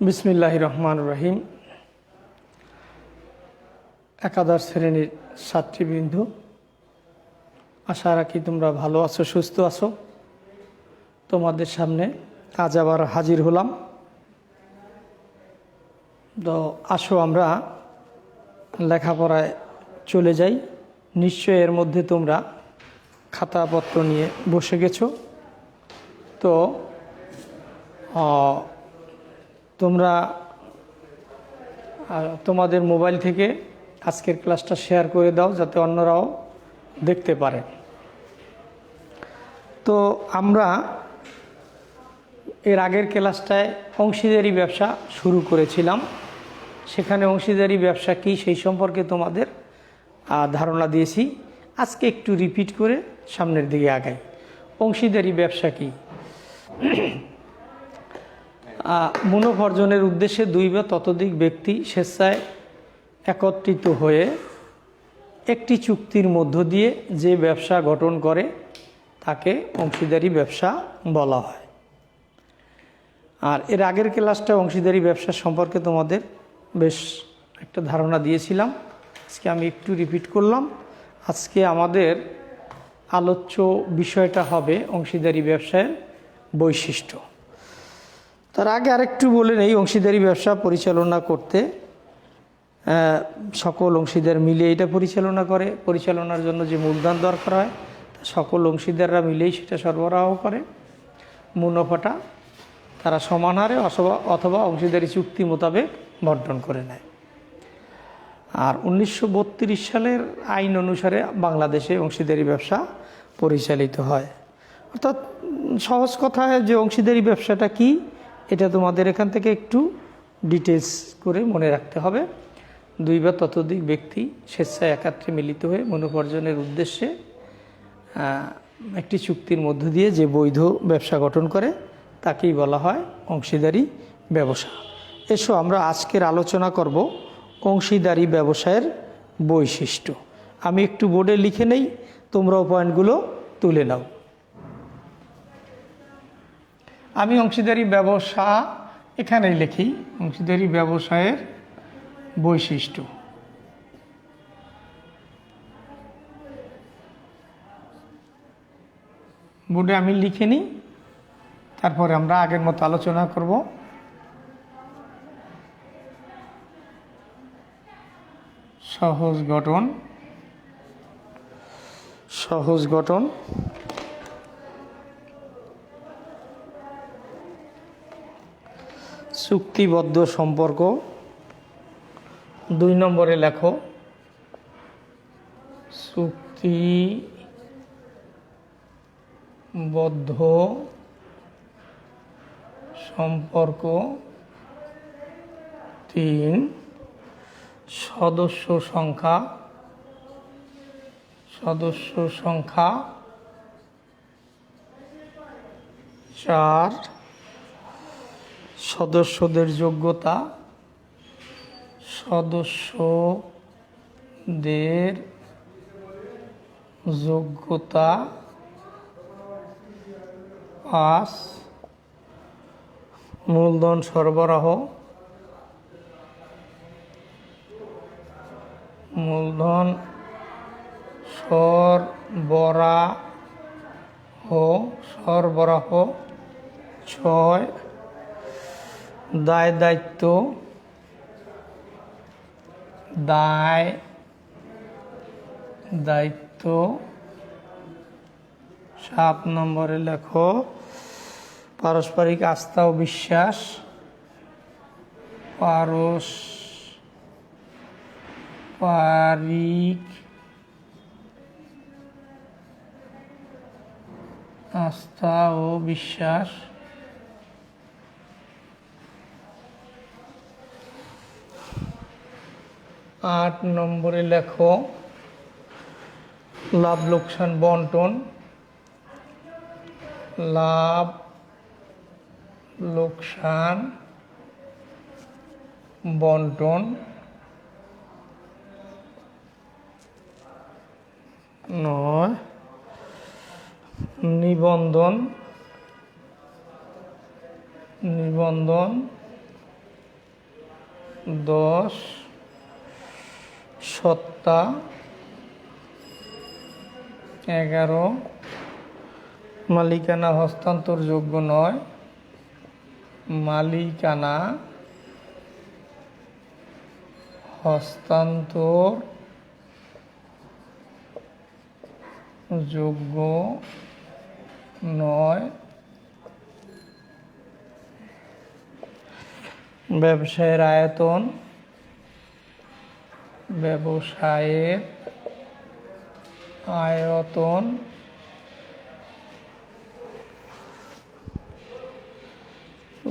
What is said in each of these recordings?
বিসমিল্লাহ রহমান রহিম। একাদশ শ্রেণির ছাত্রীবৃন্দ, আশা রাখি তোমরা ভালো আছো, সুস্থ আছো। তোমাদের সামনে আজ আবার হাজির হলাম। তো আসো আমরা লেখাপড়ায় চলে যাই। নিশ্চয় এর মধ্যে তোমরা খাতাপত্র নিয়ে বসে গেছো। তো তোমরা তোমাদের মোবাইল থেকে আজকের ক্লাসটা শেয়ার করে দাও যাতে অন্যরাও দেখতে পারে। তো আমরা এর আগের ক্লাসটায় অংশীদারি ব্যবসা শুরু করেছিলাম। সেখানে অংশীদারি ব্যবসা কী সেই সম্পর্কে তোমাদের ধারণা দিয়েছি। আজকে একটু রিপিট করে সামনের দিকে আগাই। অংশীদারি ব্যবসা কী? মুনাফা উদ্দেশ্যে দুই বা ততোধিক ব্যক্তি স্বেচ্ছায় একত্রিত হয়ে একটি চুক্তির মধ্য দিয়ে যে ব্যবসা গঠন করে, তাকে অংশীদারি ব্যবসা বলা হয়। আর এর আগের ক্লাসটা অংশীদারি ব্যবসা সম্পর্কে তোমাদের বেশ একটা ধারণা দিয়েছিলাম। আজকে আমি একটু রিপিট করলাম। আজকে আমাদের আলোচ্য বিষয়টা হবে অংশীদারি ব্যবসায়ের বৈশিষ্ট্য। তার আগে আরেকটু বলে নেই অংশীদারি ব্যবসা পরিচালনা করতে সকল অংশীদার মিলে এটা পরিচালনা করে। পরিচালনার জন্য যে মূলধন দরকার হয়, সকল অংশীদাররা মিলেই সেটা সরবরাহ করে। মুনাফাটা তারা সমান হারে অথবা অথবা অংশীদারি চুক্তি মোতাবেক বন্টন করে নেয়। আর উনিশশো বত্রিশ সালের আইন অনুসারে বাংলাদেশে অংশীদারি ব্যবসা পরিচালিত হয়। অর্থাৎ সহজ কথায় যে অংশীদারি ব্যবসাটা কি? এটা তোমাদের এখান থেকে একটু ডিটেলস করে মনে রাখতে হবে। দুই বা ততোধিক ব্যক্তি স্বেচ্ছায় একাত্রে মিলিত হয়ে মনোপর্জনের উদ্দেশ্যে একটি চুক্তির মধ্য দিয়ে যে বৈধ ব্যবসা গঠন করে, তাকেই বলা হয় অংশীদারি ব্যবসা। এসো আমরা আজকের আলোচনা করব অংশীদারি ব্যবসায়ের বৈশিষ্ট্য। আমি একটু বোর্ডে লিখে নেই, তোমরাও পয়েন্টগুলো তুলে নাও। আমি অংশীদারি ব্যবসা এখানেই লিখি, অংশীদারি ব্যবসায়ের বৈশিষ্ট্য। বোর্ডে আমি লিখে নিই তারপরে আমরা আগের মতো আলোচনা করব। সহজ গঠন। সহজ গঠন। চুক্তিবদ্ধ সম্পর্ক। দুই নম্বরে লেখো চুক্তিবদ্ধ সম্পর্ক তিন সদস্য সংখ্যা সদস্য সংখ্যা চার সদস্যদের যোগ্যতা সদস্যদের যোগ্যতা পাঁচ মূলধন সরবরাহ মূলধন সরবরাহ সরবরাহ ছয় দায় দায়িত্ব দায়, দায়িত্ব। সাত নম্বরে লেখো, পারস্পরিক আস্থা ও বিশ্বাস, পারস, পারিক আস্থা ও বিশ্বাস। আট নম্বরে লেখো লাভ লোকসান বন্টন লাভ লোকসান বন্টন নয় নিবন্ধন নিবন্ধন দশ সত্তা এগারো। মালিকানা হস্তান্তরযোগ্য নয়। মালিকানা হস্তান্তর যোগ্য নয়। ব্যবসায়ের আয়তন ব্যবসায়ের আয়তন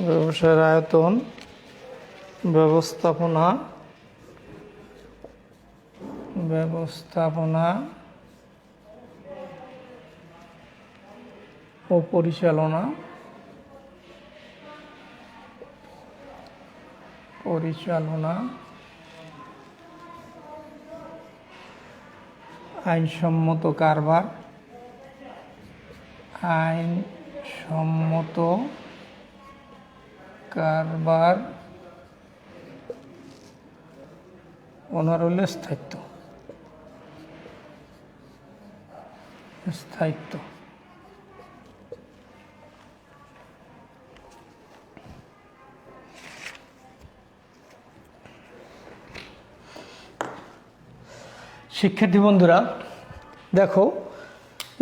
ব্যবসায়ের আয়তন ব্যবস্থাপনা ব্যবস্থাপনা ও পরিচালনা পরিচালনা আইনসম্মত কারবার। আইনসম্মত কারবার ওনার হলে স্থায়িত্ব। স্থায়িত্ব। শিক্ষার্থী বন্ধুরা, দেখো,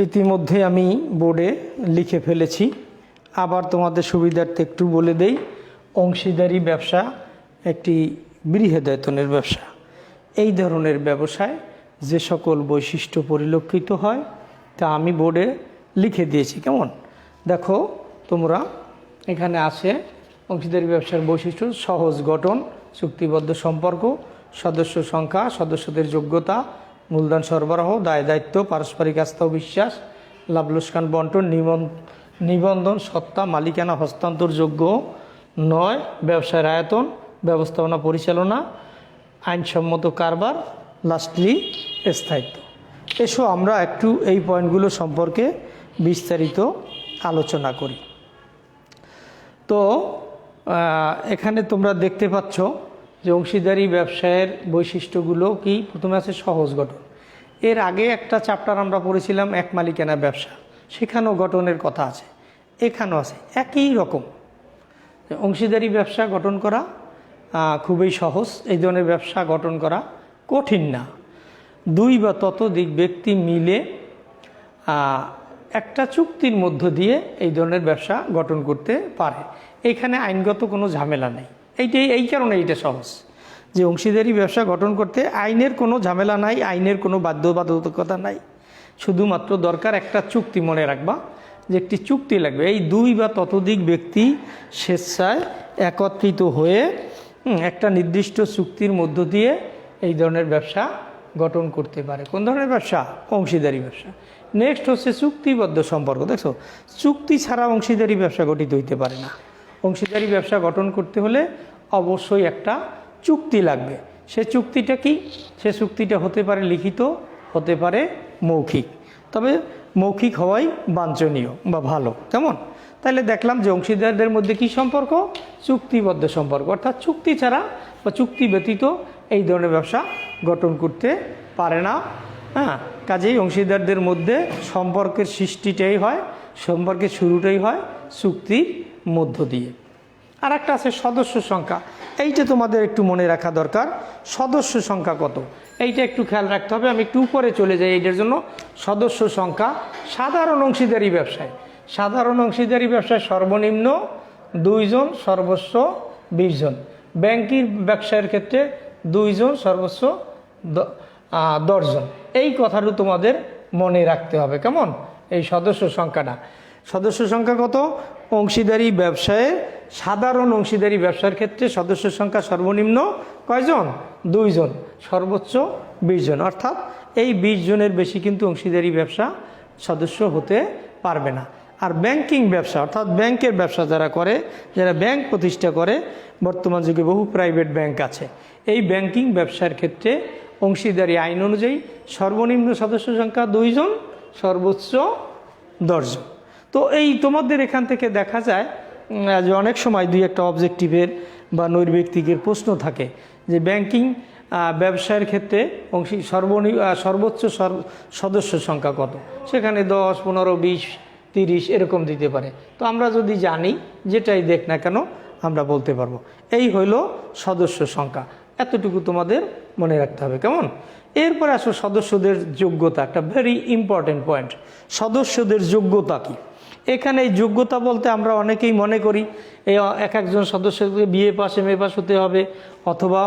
ইতিমধ্যে আমি বোর্ডে লিখে ফেলেছি। আবার তোমাদের সুবিধার্থে একটু বলে দেই, অংশীদারি ব্যবসা একটি বৃহদায়তনের ব্যবসা। এই ধরনের ব্যবসায় যে সকল বৈশিষ্ট্য পরিলক্ষিত হয়, তা আমি বোর্ডে লিখে দিয়েছি, কেমন? দেখো, তোমরা এখানে আছে অংশীদারি ব্যবসার বৈশিষ্ট্য, সহজ গঠন, চুক্তিবদ্ধ সম্পর্ক, সদস্য সংখ্যা, সদস্যদের যোগ্যতা মূলধন সরবরাহ, দায় দায়িত্ব, পারস্পরিক আস্থা ও বিশ্বাস লাভ লোকসান বন্টন নিবন- নিবন্ধন, সত্তা, মালিকানা হস্তান্তরযোগ্য নয়, ব্যবসায়ের আয়তন, ব্যবস্থাপনা পরিচালনা, আইনসম্মত কারবার, লাস্টলি স্থায়িত্ব। এসো আমরা একটু এই পয়েন্টগুলো সম্পর্কে বিস্তারিত আলোচনা করি। তো এখানে তোমরা দেখতে পাচ্ছ যে অংশীদারি ব্যবসায়ের বৈশিষ্ট্যগুলো কি? প্রথমে আছে সহজ গঠন। এর আগে একটা চ্যাপ্টার আমরা পড়েছিলাম, এক মালিকানা ব্যবসা। সেখানেও গঠনের কথা আছে। এখানেও আছে। একই রকম। অংশীদারি ব্যবসা গঠন করা খুবই সহজ। এই ধরনের ব্যবসা গঠন করা কঠিন না। দুই বা ততোধিক ব্যক্তি মিলে একটা চুক্তির মধ্য দিয়ে এই ধরনের ব্যবসা গঠন করতে পারে। এখানে আইনগত কোনো ঝামেলা নেই। এইটাই, এই কারণে এইটা সহজ। যে অংশীদারি ব্যবসা গঠন করতে আইনের কোনো ঝামেলা নাই, আইনের কোনো বাধ্যবাধকতা নাই। শুধুমাত্র দরকার একটা চুক্তি মনে রাখবা, যে একটি চুক্তি লাগবে। এই দুই বা ততোধিক ব্যক্তি স্বেচ্ছায় একত্রিত হয়ে একটা নির্দিষ্ট চুক্তির মধ্য দিয়ে এই ধরনের ব্যবসা গঠন করতে পারে। কোন ধরনের ব্যবসা? অংশীদারি ব্যবসা। নেক্সট হচ্ছে চুক্তিবদ্ধ সম্পর্ক। দেখছ? চুক্তি ছাড়া অংশীদারি ব্যবসা গঠিত হইতে পারে না। অংশীদারি ব্যবসা গঠন করতে হলে অবশ্যই একটা চুক্তি লাগবে। সে চুক্তিটা কি? সে চুক্তিটা হতে পারে লিখিত, হতে পারে মৌখিক। তবে মৌখিক হওয়াই বাঞ্ছনীয় বা ভালো। কেমন? তাহলে দেখলাম যে অংশীদারদের মধ্যে কি সম্পর্ক? চুক্তিবদ্ধ সম্পর্ক। অর্থাৎ চুক্তি ছাড়া বা চুক্তি ব্যতীত এই ধরনের ব্যবসা গঠন করতে পারে না। হ্যাঁ কাজেই অংশীদারদের মধ্যে সম্পর্কের সৃষ্টিটাই হয়, সম্পর্কের শুরুটাই হয় চুক্তির মধ্য দিয়ে। আর একটা আছে সদস্য সংখ্যা। এইটা তোমাদের একটু মনে রাখা দরকার। সদস্য সংখ্যা কত? এইটা একটু খেয়াল রাখতে হবে। আমি একটু উপরে চলে যাই এইটার জন্য। সদস্য সংখ্যা সাধারণ অংশীদারি ব্যবসায়। সাধারণ অংশীদারি ব্যবসায় সর্বনিম্ন দুইজন সর্বোচ্চ বিশ জন। ব্যাংকিং ব্যবসায়ের ক্ষেত্রে দুইজন আহ, দশজন এই কথাটা তোমাদের মনে রাখতে হবে। কেমন? এই সদস্য সংখ্যাটা। সদস্য সংখ্যা কত? অংশীদারি ব্যবসায়ে সাধারণ অংশীদারি ব্যবসার ক্ষেত্রে সদস্য সংখ্যা সর্বনিম্ন কয়জন? দুইজন, সর্বোচ্চ বিশ জন। অর্থাৎ এই বিশ জনের বেশি কিন্তু অংশীদারি ব্যবসা সদস্য হতে পারবে না। আর ব্যাংকিং ব্যবসা, অর্থাৎ ব্যাংকের ব্যবসা যারা করে, যারা ব্যাংক প্রতিষ্ঠা করে, বর্তমান যুগে বহু প্রাইভেট ব্যাংক আছে। এই ব্যাংকিং ব্যবসার ক্ষেত্রে অংশীদারি আইন অনুযায়ী সর্বনিম্ন সদস্য সংখ্যা দুইজন, সর্বোচ্চ দশজন। তো এই তোমাদের এখান থেকে দেখা যায় যে অনেক সময় দুই একটা অবজেক্টিভের বা নৈর্ব্যক্তিকের প্রশ্ন থাকে, যে ব্যাংকিং ব্যবসায়ের ক্ষেত্রে অংশী সর্বনি সর্বোচ্চ সর- সদস্য সংখ্যা কত? সেখানে দশ, পনেরো, বিশ, তিরিশ এরকম দিতে পারে। তো আমরা যদি জানি যেটাই দেখ না কেন, আমরা বলতে পারব। এই হইল সদস্য সংখ্যা। এতটুকু তোমাদের মনে রাখতে হবে, কেমন? এরপরে আসো সদস্যদের যোগ্যতা, একটা ভেরি ইম্পর্টেন্ট পয়েন্ট সদস্যদের যোগ্যতা কি? এখানে এই যোগ্যতা বলতে আমরা অনেকেই মনে করি, এই এক একজন সদস্যকে বিএ পাস, এম এ হতে হবে অথবা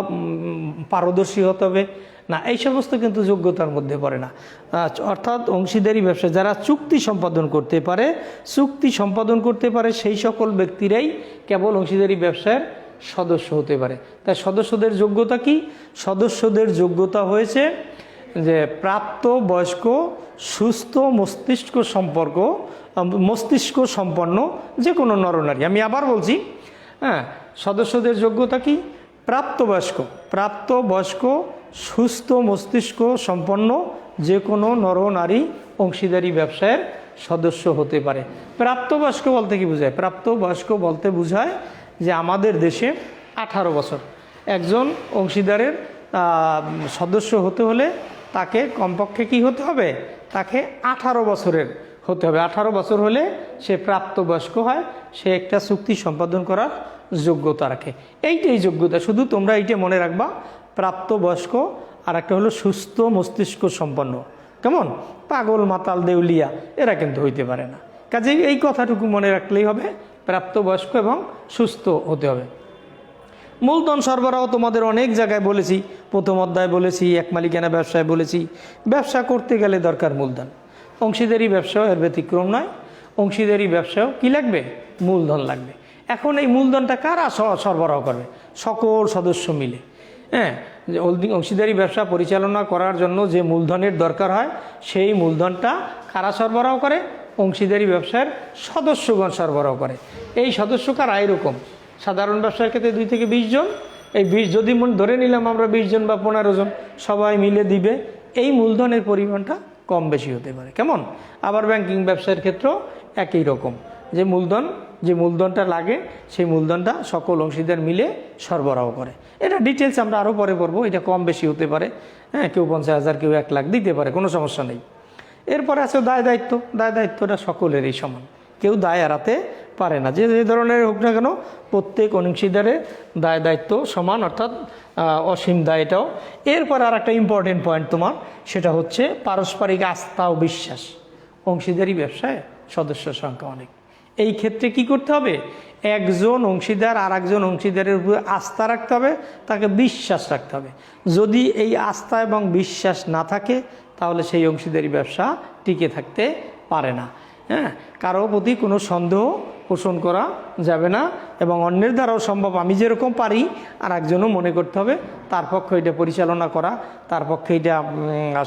পারদর্শী হতে হবে। না, এই সমস্ত কিন্তু যোগ্যতার মধ্যে পড়ে না। অর্থাৎ অংশীদারি ব্যবসা, যারা চুক্তি সম্পাদন করতে পারে, চুক্তি সম্পাদন করতে পারে সেই সকল ব্যক্তিরাই কেবল অংশীদারি ব্যবসার সদস্য হতে পারে। তাই সদস্যদের যোগ্যতা কি? সদস্যদের যোগ্যতা হয়েছে যে প্রাপ্ত, বয়স্ক, সুস্থ মস্তিষ্ক সম্পর্ক মস্তিষ্ক সম্পন্ন যে কোনো নরনারী। আমি আবার বলছি হ্যাঁ সদস্যদের যোগ্যতা কি? প্রাপ্তবয়স্ক। প্রাপ্তবয়স্ক, সুস্থ মস্তিষ্ক সম্পন্ন যে কোনো নরনারী অংশীদারি ব্যবসায়ের সদস্য হতে পারে। প্রাপ্তবয়স্ক বলতে কি বোঝায়? প্রাপ্তবয়স্ক বলতে বোঝায় যে আমাদের দেশে আঠারো বছর। একজন অংশীদারের সদস্য হতে হলে তাকে কমপক্ষে কি হতে হবে? তাকে আঠারো বছরের হতে হবে। আঠারো বছর হলে সে প্রাপ্তবয়স্ক হয়, সে একটা চুক্তি সম্পাদন করার যোগ্যতা রাখে। এইটাই যোগ্যতা। শুধু তোমরা এইটা মনে রাখবা, প্রাপ্তবয়স্ক, আর একটা হলো সুস্থ মস্তিষ্ক সম্পন্ন। কেমন? পাগল, মাতাল, দেউলিয়া, এরা কিন্তু হইতে পারে না। কাজেই এই কথাটুকু মনে রাখলেই হবে, প্রাপ্তবয়স্ক এবং সুস্থ হতে হবে। মূলধন সরবরাহ তোমাদের অনেক জায়গায় বলেছি। প্রথম অধ্যায় বলেছি, এক মালিকানা ব্যবসায় বলেছি। ব্যবসা করতে গেলে দরকার মূলধন। অংশীদারি ব্যবসাও এর ব্যতিক্রম নয়, অংশীদারি ব্যবসাও কি লাগবে? মূলধন লাগবে। এখন এই মূলধনটা কারা সরবরাহ করবে? সকল সদস্য মিলে। হ্যাঁ অংশীদারি ব্যবসা পরিচালনা করার জন্য যে মূলধনের দরকার হয়, সেই মূলধনটা কারা সরবরাহ করে? অংশীদারি ব্যবসার সদস্যগণ সরবরাহ করে। এই সদস্য কারা এরকম। সাধারণ ব্যবসার ক্ষেত্রে দুই থেকে বিশ জন। এই বিশ যদি ধরে নিলাম আমরা বিশ জন বা পনেরো জন, সবাই মিলে দিবে। এই মূলধনের পরিমাণটা কম বেশি হতে পারে। কেমন? আবার ব্যাংকিং ব্যবসার ক্ষেত্রেও একই রকম। যে মূলধন, যে মূলধনটা লাগে, সেই মূলধনটা সকল অংশীদার মিলে সরবরাহ করে। এটা ডিটেলস আমরা আরও পরে পড়ব। এটা কম বেশি হতে পারে। হ্যাঁ কেউ পঞ্চাশ হাজার, কেউ এক লাখ দিতে পারে, কোনো সমস্যা নেই। এরপরে আছে দায় দায়িত্ব। দায় দায়িত্বটা সকলেরই সমান। কেউ দায় এড়াতে পারে না। যে যে ধরনের হোক না কেন, প্রত্যেক অংশীদারের দায় দায়িত্ব সমান, অর্থাৎ অসীম দায় এটাও। এরপর আর একটা ইম্পর্টেন্ট পয়েন্ট তোমার, সেটা হচ্ছে পারস্পরিক আস্থা ও বিশ্বাস। অংশীদারি ব্যবসায় সদস্য সংখ্যা অনেক। এই ক্ষেত্রে কি করতে হবে? একজন অংশীদার আর একজন অংশীদারের উপরে আস্থা রাখতে হবে, তাকে বিশ্বাস রাখতে হবে। যদি এই আস্থা এবং বিশ্বাস না থাকে, তাহলে সেই অংশীদারি ব্যবসা টিকে থাকতে পারে না। হ্যাঁ? কারও প্রতি কোনো সন্দেহ পোষণ করা যাবে না এবং অন্যের দ্বারাও সম্ভব। আমি যেরকম পারি আর একজনও মনে করতে হবে। তার পক্ষে এটা পরিচালনা করা, তার পক্ষে এটা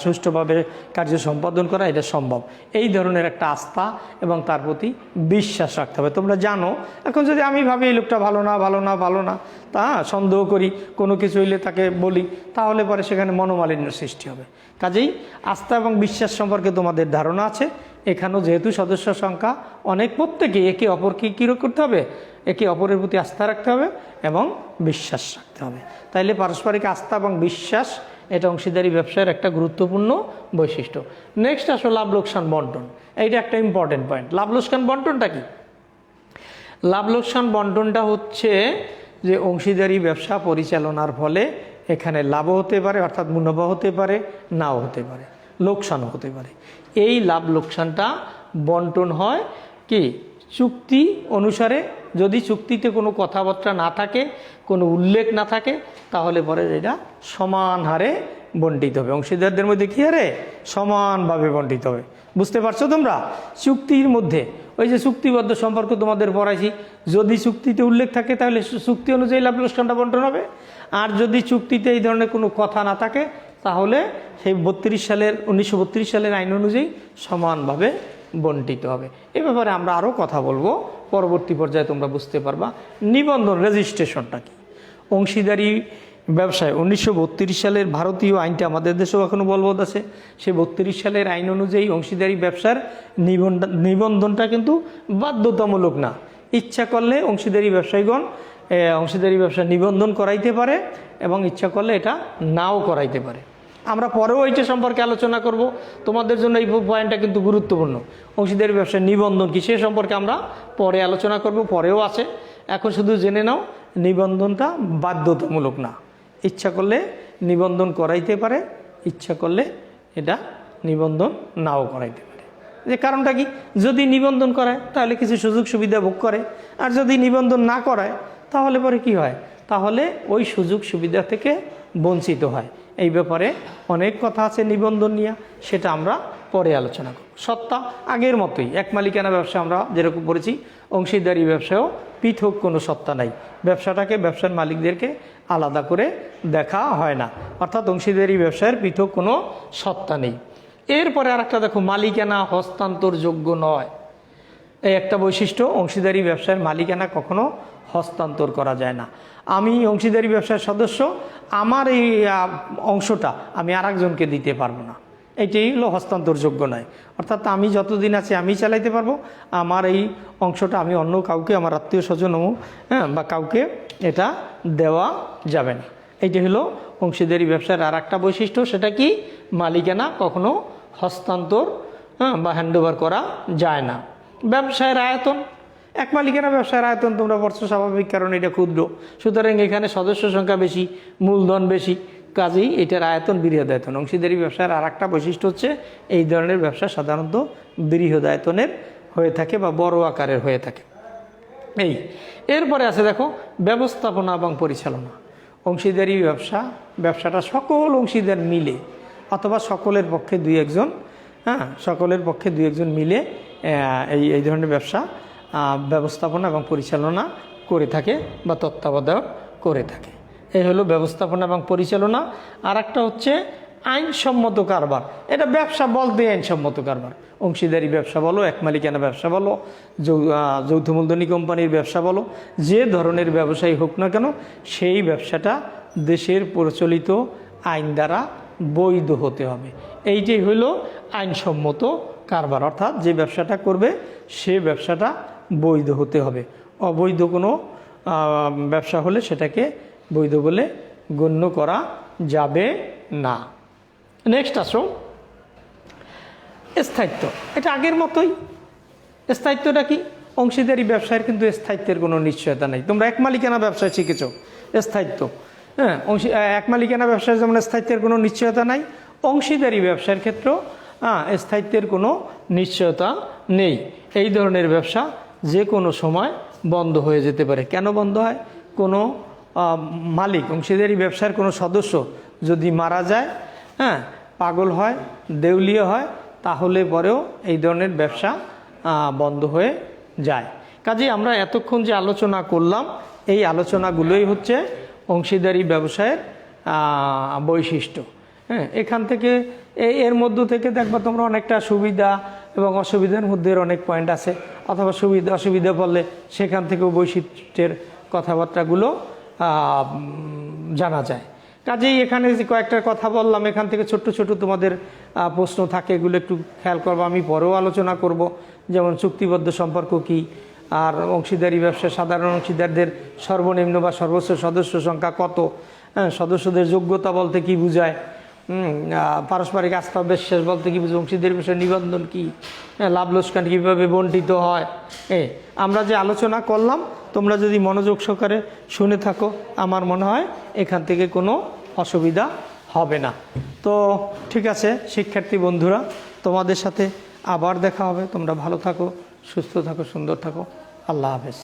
সুষ্ঠুভাবে কার্য সম্পাদন করা, এটা সম্ভব। এই ধরনের একটা আস্থা এবং তার প্রতি বিশ্বাস রাখতে হবে। তোমরা জানো, এখন যদি আমি ভাবি, এই লোকটা ভালো না ভালো না ভালো না তা সন্দেহ করি, কোনো কিছু হইলে তাকে বলি, তাহলে পরে সেখানে মনোমালিন্য সৃষ্টি হবে। কাজেই আস্থা এবং বিশ্বাস সম্পর্কে তোমাদের ধারণা আছে। এখানেও যেহেতু সদস্য সংখ্যা, অনেক প্রত্যেকে একে অপরকে কী করতে হবে? একে অপরের প্রতি আস্থা রাখতে হবে এবং বিশ্বাস রাখতে হবে। তাইলে পারস্পরিক আস্থা এবং বিশ্বাস, এটা অংশীদারি ব্যবসায়ের একটা গুরুত্বপূর্ণ বৈশিষ্ট্য। নেক্সট আসো লাভ লোকসান বন্টন। এইটা একটা ইম্পর্টেন্ট পয়েন্ট লাভ লোকসান বন্টনটা কি? লাভ লোকসান বন্টনটা হচ্ছে যে অংশীদারি ব্যবসা পরিচালনার ফলে এখানে লাভও হতে পারে, অর্থাৎ মুনাফা হতে পারে, নাও হতে পারে, লোকসানও হতে পারে। এই লাভ লোকসানটা বন্টন হয় কি? চুক্তি অনুসারে যদি চুক্তিতে কোনো কথাবার্তা না থাকে, কোনো উল্লেখ না থাকে, তাহলে পরে এটা সমান হারে বন্টিত হবে। অংশীদারদের মধ্যে কী হারে? সমানভাবে বন্টিত হবে। বুঝতে পারছ তোমরা? চুক্তির মধ্যে। ওই যে চুক্তিবদ্ধ সম্পর্ক তোমাদের পড়াইছি, যদি চুক্তিতে উল্লেখ থাকে, তাহলে চুক্তি অনুযায়ী লাভ লোকসানটা বন্টন হবে। আর যদি চুক্তিতে এই ধরনের কোনো কথা না থাকে তাহলে সেই বত্রিশ সালের, উনিশশো বত্রিশ সালের আইন অনুযায়ী সমানভাবে বন্টিত হবে। এ ব্যাপারে আমরা আরও কথা বলব। পরবর্তী পর্যায়ে তোমরা বুঝতে পারবা নিবন্ধন রেজিস্ট্রেশনটা কি। অংশীদারি ব্যবসায় উনিশশো বত্রিশ সালের ভারতীয় আইনটা আমাদের দেশেও এখনও বলবৎ আছে। সে বত্রিশ সালের আইন অনুযায়ী অংশীদারি ব্যবসার নিবন্ধন নিবন্ধনটা কিন্তু বাধ্যতামূলক না। ইচ্ছা করলে অংশীদারি ব্যবসায়ীগণ অংশীদারি ব্যবসা নিবন্ধন করাইতে পারে এবং ইচ্ছা করলে এটা নাও করাইতে পারে। আমরা পরেও এইটা সম্পর্কে আলোচনা করব, তোমাদের জন্য এই পয়েন্টটা কিন্তু গুরুত্বপূর্ণ। অংশীদারি ব্যবসার নিবন্ধন কি, সে সম্পর্কে আমরা পরে আলোচনা করব, পরেও আছে। এখন শুধু জেনে নাও, নিবন্ধনটা বাধ্যতামূলক না। ইচ্ছা করলে নিবন্ধন করাইতে পারে, ইচ্ছা করলে এটা নিবন্ধন নাও করাইতে পারে। যে কারণটা কি? যদি নিবন্ধন করায়, তাহলে কিছু সুযোগ সুবিধা ভোগ করে। আর যদি নিবন্ধন না করায়, তাহলে পরে কি হয়? তাহলে ওই সুযোগ সুবিধা থেকে বঞ্চিত হয়। এই ব্যাপারে অনেক কথা আছে নিবন্ধন নিয়ে, সেটা আমরা পরে আলোচনা করব। সত্তা আগের মতোই, এক মালিকানা ব্যবসা আমরা যেরকম করেছি, অংশীদারি ব্যবসায়ও পৃথক কোনো সত্তা নাই। ব্যবসাটাকে ব্যবসার মালিকদেরকে আলাদা করে দেখা হয় না। অর্থাৎ অংশীদারি ব্যবসায়ের পৃথক কোনো সত্তা নেই। এরপরে আর একটা দেখো, মালিকানা হস্তান্তরযোগ্য নয়। এই একটা বৈশিষ্ট্য, অংশীদারি ব্যবসার মালিকানা কখনো হস্তান্তর করা যায় না। আমি অংশীদারি ব্যবসার সদস্য, আমার এই অংশটা আমি আরেকজনকে দিতে পারব না। এইটাই হলো হস্তান্তরযোগ্য নয়। অর্থাৎ আমি যতদিন আছে আমি চালাইতে পারব, আমার এই অংশটা আমি অন্য কাউকে, আমার আত্মীয় স্বজন হ্যাঁ বা কাউকে এটা দেওয়া যাবে না। এইটা হলো অংশীদারি ব্যবসার আর একটা বৈশিষ্ট্য, সেটা কি? মালিকানা কখনো হস্তান্তর হ্যাঁ বা হ্যান্ডওভার করা যায় না। ব্যবসায়ের আয়তন? এক মালিকানা ব্যবসায়ের আয়তন তোমরা পড়ছো স্বাভাবিক, কারণ এটা ক্ষুদ্র। সুতরাং এখানে সদস্য সংখ্যা বেশি, মূলধন বেশি, কাজেই এটার আয়তন বৃহদায়তন অংশীদারি ব্যবসার আর একটা বৈশিষ্ট্য হচ্ছে এই ধরনের ব্যবসা সাধারণত বৃহদায়তনের হয়ে থাকে বা বড় আকারের হয়ে থাকে। এই, এরপরে আছে দেখো, ব্যবস্থাপনা এবং পরিচালনা। অংশীদারি ব্যবসা, ব্যবসাটা সকল অংশীদার মিলে, অথবা সকলের পক্ষে দুই একজন হ্যাঁ সকলের পক্ষে দুই একজন মিলে এই এই ধরনের ব্যবসা ব্যবস্থাপনা এবং পরিচালনা করে থাকে বা তত্ত্বাবধায়ক করে থাকে। এই হলো ব্যবস্থাপনা এবং পরিচালনা। আর একটা হচ্ছে আইনসম্মত কারবার। এটা ব্যবসা বলতে আইনসম্মত কারবার। অংশীদারি ব্যবসা বলো, এক মালিকানা ব্যবসা বলো যৌথ মূলধনী কোম্পানির ব্যবসা বলো, যে ধরনের ব্যবসায়ী হোক না কেন, সেই ব্যবসাটা দেশের প্রচলিত আইন দ্বারা বৈধ হতে হবে। এইটাই হলো আইনসম্মত কারবার, অর্থাৎ যে ব্যবসাটা করবে, সে ব্যবসাটা বৈধ হতে হবে। অবৈধ কোনো ব্যবসা হলে সেটাকে বৈধ বলে গণ্য করা যাবে না। নেক্সট আসো। স্থায়িত্ব। এটা আগের মতোই। স্থায়িত্বটা কি? অংশীদারি ব্যবসায়ের কিন্তু স্থায়িত্বের কোনো নিশ্চয়তা নেই। তোমরা এক মালিকানা ব্যবসায় শিখেছ। স্থায়িত্ব। হ্যাঁ অংশী, এক মালিকানা ব্যবসায় যেমন স্থায়িত্বের কোনো নিশ্চয়তা নাই, অংশীদারি ব্যবসার ক্ষেত্রেও হ্যাঁ স্থায়িত্বের কোনো নিশ্চয়তা নেই। এই ধরনের ব্যবসা যে কোনো সময় বন্ধ হয়ে যেতে পারে। কেন বন্ধ হয়? কোনো মালিক, অংশীদারি ব্যবসার কোনো সদস্য যদি মারা যায় হ্যাঁ পাগল হয়, দেউলিয়া হয়, তাহলে পরেও এই ধরনের ব্যবসা বন্ধ হয়ে যায়। কাজে আমরা এতক্ষণ যে আলোচনা করলাম, এই আলোচনাগুলোই হচ্ছে অংশীদারি ব্যবসায়ের বৈশিষ্ট্য। হ্যাঁ এখান থেকে এর মধ্য থেকে দেখবা তোমরা অনেকটা সুবিধা এবং অসুবিধার মধ্যে অনেক পয়েন্ট আছে। অথবা সুবিধা, অসুবিধা পড়লে সেখান থেকেও বৈশিষ্ট্যের কথাবার্তাগুলো জানা যায়। কাজেই এখানে যে কয়েকটা কথা বললাম, এখান থেকে ছোট্ট ছোট তোমাদের প্রশ্ন থাকে, এগুলো একটু খেয়াল করব। আমি পরেও আলোচনা করব, যেমন চুক্তিবদ্ধ সম্পর্ক কি, আর অংশীদারি ব্যবসা, সাধারণ অংশীদারদের সর্বনিম্ন বা সর্বোচ্চ সদস্য সংখ্যা কত? হ্যাঁ সদস্যদের যোগ্যতা বলতে কি বোঝায়? পারস্পরিক আস্থা বিশ্বাস বলতে কি বুঝো অংশীদারি বিষয়ে নিবন্ধন কি? হ্যাঁ, লাভ লোকসান কীভাবে বন্টিত হয়? এ আমরা যে আলোচনা করলাম তোমরা যদি মনোযোগ সহকারে শুনে থাকো আমার মনে হয় এখান থেকে কোনো অসুবিধা হবে না। তো ঠিক আছে শিক্ষার্থী বন্ধুরা তোমাদের সাথে আবার দেখা হবে। তোমরা ভালো থাকো সুস্থ থাকো সুন্দর থাকো। আল্লাহ হাফেজ।